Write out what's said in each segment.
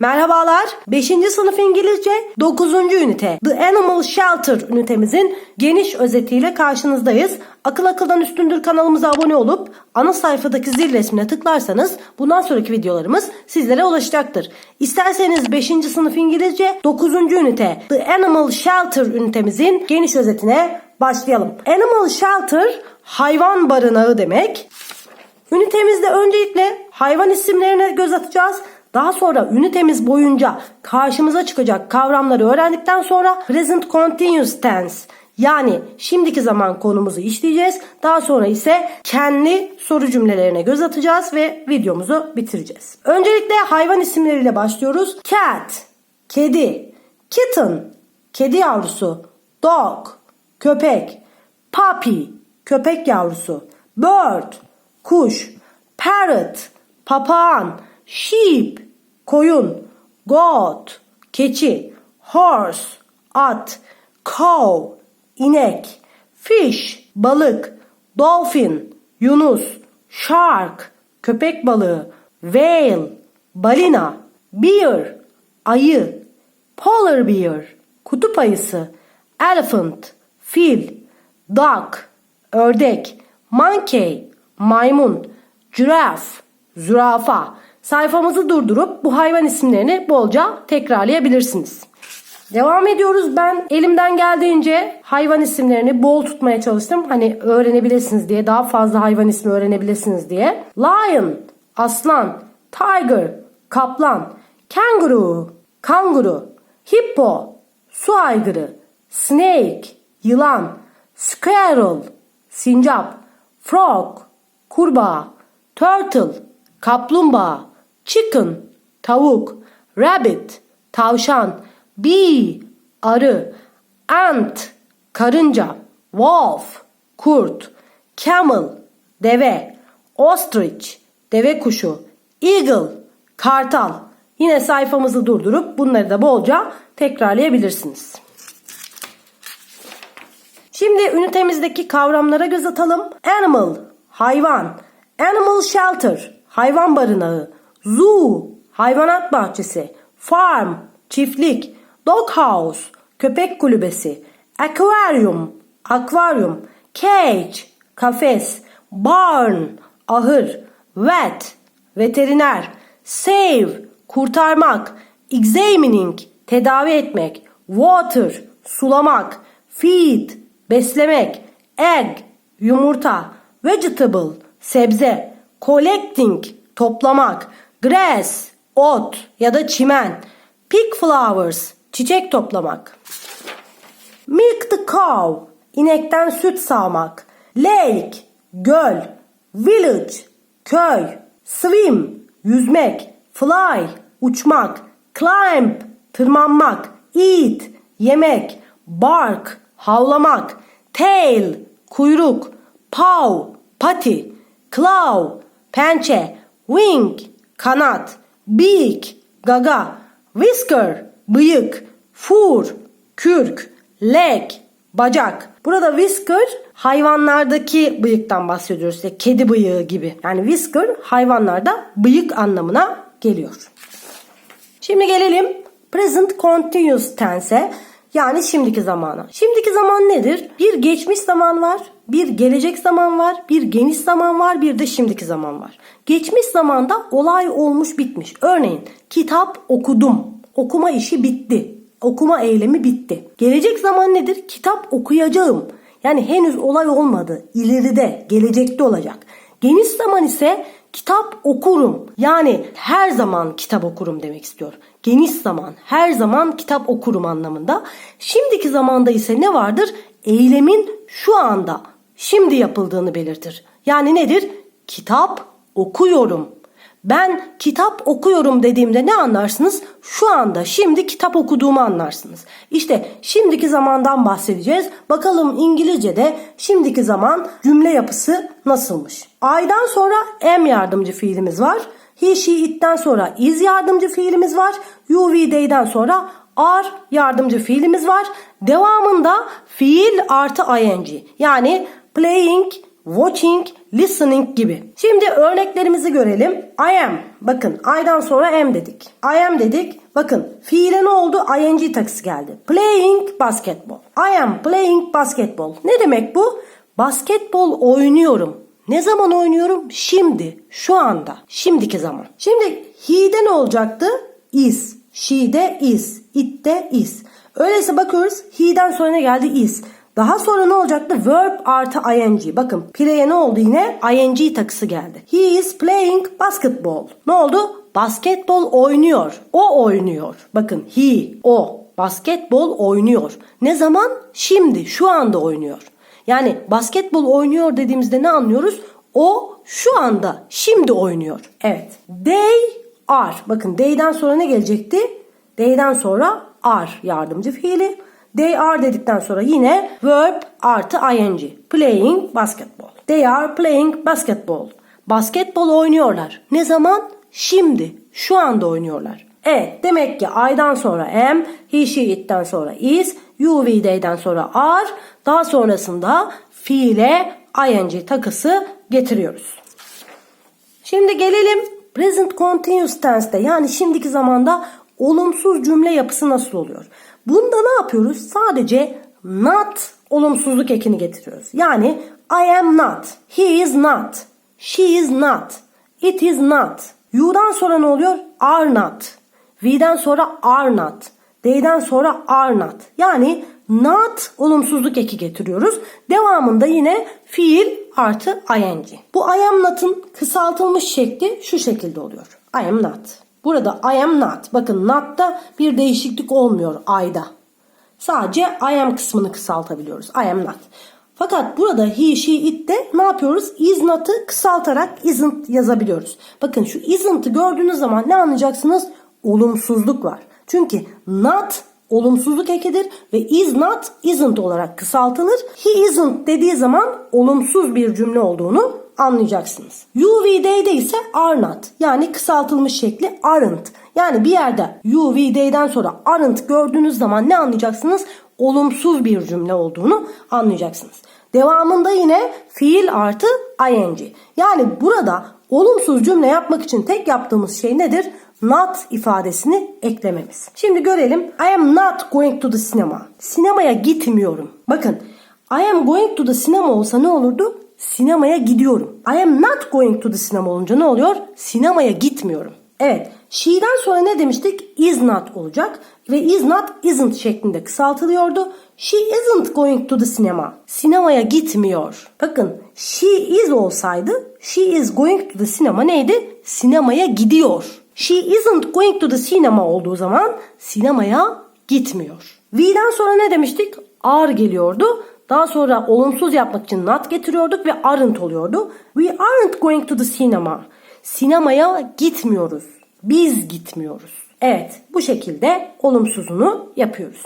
Merhabalar. 5. sınıf İngilizce 9. ünite The Animal Shelter ünitemizin geniş özetiyle karşınızdayız. Akıl akıldan üstündür kanalımıza abone olup ana sayfadaki zil resmine tıklarsanız bundan sonraki videolarımız sizlere ulaşacaktır. İsterseniz 5. sınıf İngilizce 9. ünite The Animal Shelter ünitemizin geniş özetine başlayalım. Animal Shelter hayvan barınağı demek. Ünitemizde öncelikle hayvan isimlerine göz atacağız. Daha sonra ünitemiz boyunca karşımıza çıkacak kavramları öğrendikten sonra present continuous tense yani şimdiki zaman konumuzu işleyeceğiz. Daha sonra ise kendi soru cümlelerine göz atacağız ve videomuzu bitireceğiz. Öncelikle hayvan isimleriyle başlıyoruz. Cat, kedi, kitten, kedi yavrusu, dog, köpek, puppy, köpek yavrusu, bird, kuş, parrot, papağan, sheep, koyun, goat, keçi, horse, at, cow, inek, fish, balık, dolphin, yunus, shark, köpek balığı, whale, balina, bear, ayı, polar bear, kutup ayısı, elephant, fil, duck, ördek, monkey, maymun, giraffe, zürafa. Sayfamızı durdurup bu hayvan isimlerini bolca tekrarlayabilirsiniz. Devam ediyoruz. Ben elimden geldiğince hayvan isimlerini bol tutmaya çalıştım. Hani öğrenebilirsiniz diye, daha fazla hayvan ismi öğrenebilirsiniz diye. Lion, aslan, tiger, kaplan, kangaroo, kanguru, hippo, su aygırı, snake, yılan, squirrel, sincap, frog, kurbağa, turtle, kaplumbağa, chicken, tavuk, rabbit, tavşan, bee, arı, ant, karınca, wolf, kurt, camel, deve, ostrich, deve kuşu, eagle, kartal. Yine sayfamızı durdurup bunları da bolca tekrarlayabilirsiniz. Şimdi ünitemizdeki kavramlara göz atalım. Animal, hayvan. Animal shelter, hayvan barınağı. Zoo, hayvanat bahçesi. Farm, çiftlik. Doghouse, köpek kulübesi. Aquarium, akvaryum. Cage, kafes. Barn, ahır. Vet, veteriner. Save, kurtarmak. Examining, tedavi etmek. Water, sulamak. Feed, beslemek. Egg, yumurta. Vegetable, sebze. Collecting, toplamak. Grass, ot ya da çimen. Pick flowers, çiçek toplamak. Milk the cow, inekten süt sağmak. Lake, göl. Village, köy. Swim, yüzmek. Fly, uçmak. Climb, tırmanmak. Eat, yemek. Bark, havlamak. Tail, kuyruk. Paw, pati. Claw, pençe. Wing, kanat. Beak, gaga. Whisker, bıyık. Fur, kürk. Leg, bacak. Burada whisker hayvanlardaki bıyıktan bahsediyoruz. İşte kedi bıyığı gibi. Yani whisker hayvanlarda bıyık anlamına geliyor. Şimdi gelelim present continuous tense'e. Yani şimdiki zamana. Şimdiki zaman nedir? Bir geçmiş zaman var, bir gelecek zaman var, bir geniş zaman var, bir de şimdiki zaman var. Geçmiş zamanda olay olmuş bitmiş. Örneğin kitap okudum. Okuma işi bitti. Okuma eylemi bitti. Gelecek zaman nedir? Kitap okuyacağım. Yani henüz olay olmadı. İleride, gelecekte olacak. Geniş zaman ise kitap okurum. Yani her zaman kitap okurum demek istiyor. Geniş zaman, her zaman kitap okurum anlamında. Şimdiki zamanda ise ne vardır? Eylemin şu anda, şimdi yapıldığını belirtir. Yani nedir? Kitap okuyorum. Ben kitap okuyorum dediğimde ne anlarsınız? Şu anda şimdi kitap okuduğumu anlarsınız. İşte şimdiki zamandan bahsedeceğiz. Bakalım İngilizce'de şimdiki zaman cümle yapısı nasılmış? I'dan sonra am yardımcı fiilimiz var. He, she, it'ten sonra is yardımcı fiilimiz var. You, we, they'den sonra are yardımcı fiilimiz var. Devamında fiil artı ing. Yani playing, watching, listening gibi. Şimdi örneklerimizi görelim. I am. Bakın I'dan sonra am dedik. I am dedik. Bakın fiile ne oldu? ing takısı geldi. Playing basketball. I am playing basketball. Ne demek bu? Basketbol oynuyorum. Ne zaman oynuyorum? Şimdi, şu anda, şimdiki zaman. Şimdi he'de ne olacaktı? Is. She'de is. It'te is. Öyleyse bakıyoruz he'den sonra ne geldi? Is. Daha sonra ne olacaktı? Verb artı ing. Bakın play'e ne oldu yine? ing takısı geldi. He is playing basketball. Ne oldu? Basketbol oynuyor. O oynuyor. Bakın he, o. Basketbol oynuyor. Ne zaman? Şimdi, şu anda oynuyor. Yani basketbol oynuyor dediğimizde ne anlıyoruz? O şu anda, şimdi oynuyor. Evet. They are. Bakın they'den sonra ne gelecekti? They'den sonra are yardımcı fiili. They are dedikten sonra yine verb artı ing. Playing basketball. They are playing basketball. Basketbol oynuyorlar. Ne zaman? Şimdi. Şu anda oynuyorlar. Evet demek ki I'dan sonra am, he, she, it'ten sonra is, you, we, they'den sonra are, daha sonrasında fiile ing takısı getiriyoruz. Şimdi gelelim present continuous tense'te yani şimdiki zamanda olumsuz cümle yapısı nasıl oluyor? Bunda ne yapıyoruz? Sadece not olumsuzluk ekini getiriyoruz. Yani I am not, he is not, she is not, it is not. You'dan sonra ne oluyor? Are not. We'den sonra are not. They'den sonra are not. Yani not olumsuzluk eki getiriyoruz. Devamında yine fiil artı ing. Bu I am not'ın kısaltılmış şekli şu şekilde oluyor. I am not. Burada I am not. Bakın not'ta bir değişiklik olmuyor I'da. Sadece I am kısmını kısaltabiliyoruz. I am not. Fakat burada he, she, it'te ne yapıyoruz? Is not'ı kısaltarak isn't yazabiliyoruz. Bakın şu isn't'ı gördüğünüz zaman ne anlayacaksınız? Olumsuzluk var. Çünkü not olumsuzluk ekidir ve is not isn't olarak kısaltılır. He isn't dediği zaman olumsuz bir cümle olduğunu anlayacaksınız. You, we, they'de ise are not. Yani kısaltılmış şekli aren't. Yani bir yerde you, we, they'den sonra aren't gördüğünüz zaman ne anlayacaksınız? Olumsuz bir cümle olduğunu anlayacaksınız. Devamında yine fiil artı ing. Yani burada olumsuz cümle yapmak için tek yaptığımız şey nedir? Not ifadesini eklememiz. Şimdi görelim. I am not going to the cinema. Sinemaya gitmiyorum. Bakın I am going to the cinema olsa ne olurdu? Sinemaya gidiyorum. I am not going to the cinema olunca ne oluyor? Sinemaya gitmiyorum. Evet. She'den sonra ne demiştik? Is not olacak. Ve is not isn't şeklinde kısaltılıyordu. She isn't going to the cinema. Sinemaya gitmiyor. Bakın she is olsaydı she is going to the cinema neydi? Sinemaya gidiyor. She isn't going to the cinema olduğu zaman sinemaya gitmiyor. We'den sonra ne demiştik? Are geliyordu. Daha sonra olumsuz yapmak için not getiriyorduk ve aren't oluyordu. We aren't going to the cinema. Sinemaya gitmiyoruz. Biz gitmiyoruz. Evet bu şekilde olumsuzunu yapıyoruz.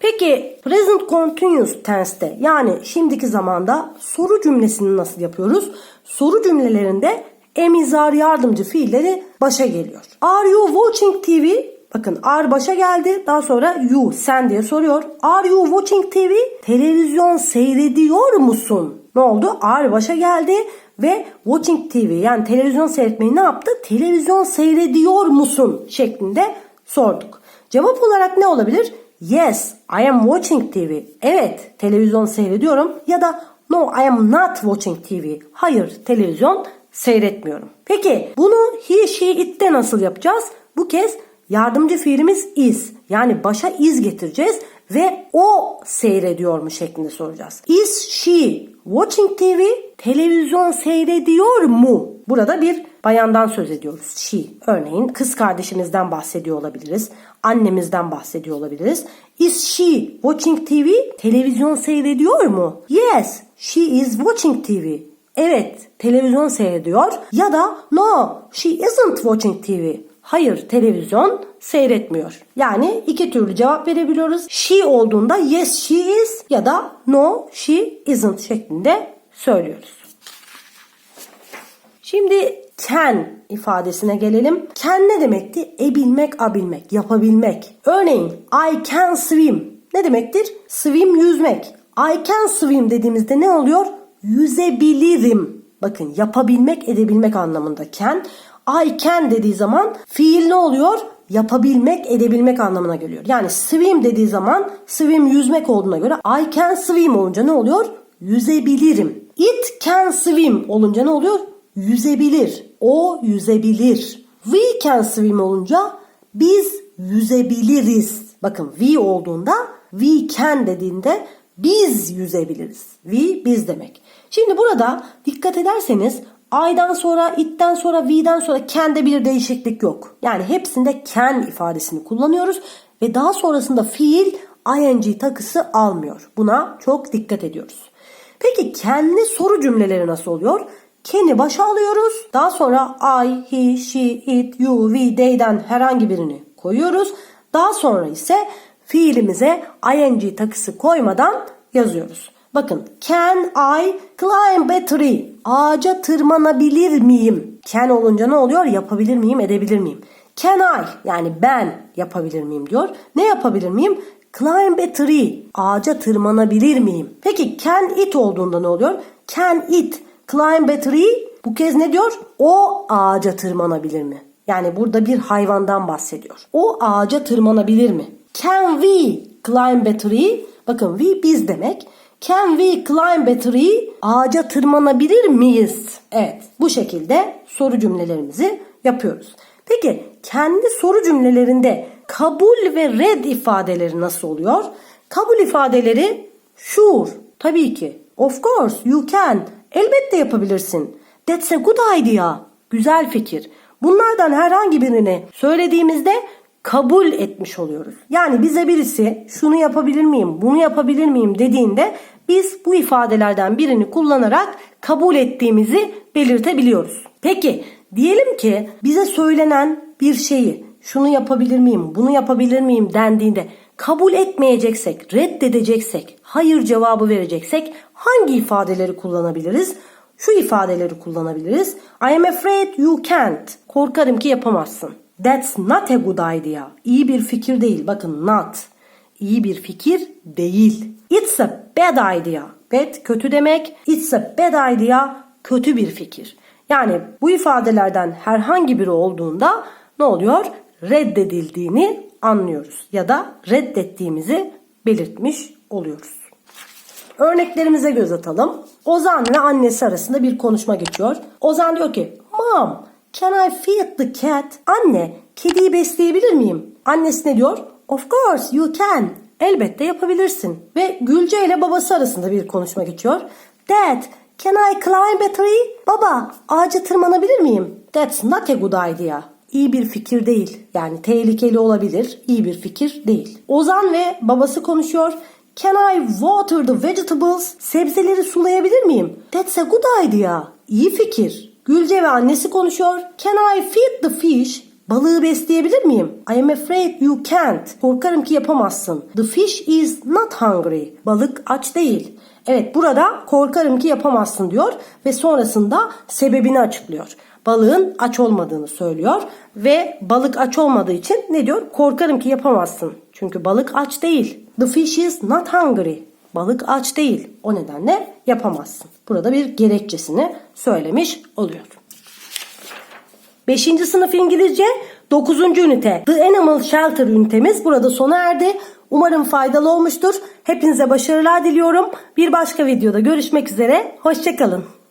Peki present continuous tense'te yani şimdiki zamanda soru cümlesini nasıl yapıyoruz? Soru cümlelerinde emizar yardımcı fiilleri başa geliyor. Are you watching TV? Bakın are başa geldi. Daha sonra you sen diye soruyor. Are you watching TV? Televizyon seyrediyor musun? Ne oldu? Are başa geldi ve watching TV yani televizyon seyretmeyi ne yaptı? Televizyon seyrediyor musun? şeklinde sorduk. Cevap olarak ne olabilir? Yes, I am watching TV. Evet, televizyon seyrediyorum. Ya da no, I am not watching TV. Hayır, televizyon seyretmiyorum. Peki bunu he, she, it'te nasıl yapacağız? Bu kez yardımcı fiilimiz is. Yani başa is getireceğiz ve o seyrediyor mu şeklinde soracağız. Is she watching TV? Televizyon seyrediyor mu? Burada bir bayandan söz ediyoruz. She. Örneğin kız kardeşimizden bahsediyor olabiliriz. Annemizden bahsediyor olabiliriz. Is she watching TV? Televizyon seyrediyor mu? Yes, she is watching TV. Evet, televizyon seyrediyor. Ya da no, she isn't watching TV. Hayır, televizyon seyretmiyor. Yani iki türlü cevap verebiliyoruz. She olduğunda yes she is ya da no she isn't şeklinde söylüyoruz. Şimdi can ifadesine gelelim. Can ne demekti? Ebilmek, abilmek, yapabilmek. Örneğin I can swim. Ne demektir? Swim yüzmek. I can swim dediğimizde ne oluyor? Yüzebilirim. Bakın yapabilmek edebilmek anlamında can. I can dediği zaman fiil ne oluyor? Yapabilmek edebilmek anlamına geliyor. Yani swim dediği zaman swim yüzmek olduğuna göre I can swim olunca ne oluyor? Yüzebilirim. It can swim olunca ne oluyor? Yüzebilir. O yüzebilir. We can swim olunca biz yüzebiliriz. Bakın we olduğunda we can dediğinde biz yüzebiliriz. We biz demek. Şimdi burada dikkat ederseniz I'dan sonra, it'ten sonra, we'den sonra can'de bir değişiklik yok. Yani hepsinde can ifadesini kullanıyoruz ve daha sonrasında fiil ing takısı almıyor. Buna çok dikkat ediyoruz. Peki kendi soru cümleleri nasıl oluyor? Can'i başa alıyoruz. Daha sonra I, he, she, it, you, we, they'den herhangi birini koyuyoruz. Daha sonra ise fiilimize ing takısı koymadan yazıyoruz. Bakın can I climb a tree? Ağaca tırmanabilir miyim? Can olunca ne oluyor? Yapabilir miyim, edebilir miyim? Can I yani ben yapabilir miyim diyor. Ne yapabilir miyim? Climb a tree. Ağaca tırmanabilir miyim? Peki can it olduğunda ne oluyor? Can it climb a tree? Bu kez ne diyor? O ağaca tırmanabilir mi? Yani burada bir hayvandan bahsediyor. O ağaca tırmanabilir mi? Can we climb a tree? Bakın we biz demek. Can we climb a tree? Ağaca tırmanabilir miyiz? Evet bu şekilde soru cümlelerimizi yapıyoruz. Peki kendi soru cümlelerinde kabul ve red ifadeleri nasıl oluyor? Kabul ifadeleri sure, tabii ki, of course, you can, elbette yapabilirsin. That's a good idea, güzel fikir. Bunlardan herhangi birini söylediğimizde kabul etmiş oluyoruz. Yani bize birisi şunu yapabilir miyim, bunu yapabilir miyim dediğinde biz bu ifadelerden birini kullanarak kabul ettiğimizi belirtebiliyoruz. Peki diyelim ki bize söylenen bir şeyi şunu yapabilir miyim, bunu yapabilir miyim dendiğinde kabul etmeyeceksek, reddedeceksek, hayır cevabı vereceksek hangi ifadeleri kullanabiliriz? Şu ifadeleri kullanabiliriz. I am afraid you can't. Korkarım ki yapamazsın. That's not a good idea. İyi bir fikir değil. Bakın not. İyi bir fikir değil. It's a bad idea. Bad kötü demek. It's a bad idea. Kötü bir fikir. Yani bu ifadelerden herhangi biri olduğunda ne oluyor? Reddedildiğini anlıyoruz ya da reddettiğimizi belirtmiş oluyoruz. Örneklerimize göz atalım. Ozan ve annesi arasında bir konuşma geçiyor. Ozan diyor ki, Mom, can I feed the cat? Anne, kediyi besleyebilir miyim? Annesi ne diyor? Of course you can. Elbette yapabilirsin. Ve Gülce ile babası arasında bir konuşma geçiyor. Dad, can I climb a tree? Baba, ağaca tırmanabilir miyim? That's not a good idea. İyi bir fikir değil. Yani tehlikeli olabilir. İyi bir fikir değil. Ozan ve babası konuşuyor. Can I water the vegetables? Sebzeleri sulayabilir miyim? That's a good idea. İyi fikir. Gülce ve annesi konuşuyor. Can I feed the fish? Balığı besleyebilir miyim? I am afraid you can't. Korkarım ki yapamazsın. The fish is not hungry. Balık aç değil. Evet burada korkarım ki yapamazsın diyor ve sonrasında sebebini açıklıyor. Balığın aç olmadığını söylüyor ve balık aç olmadığı için ne diyor? Korkarım ki yapamazsın. Çünkü balık aç değil. The fish is not hungry. Balık aç değil. O nedenle yapamazsın. Burada bir gerekçesini söylemiş oluyor. 5. sınıf İngilizce 9. ünite The Animal Shelter ünitemiz burada sona erdi. Umarım faydalı olmuştur. Hepinize başarılar diliyorum. Bir başka videoda görüşmek üzere. Hoşçakalın.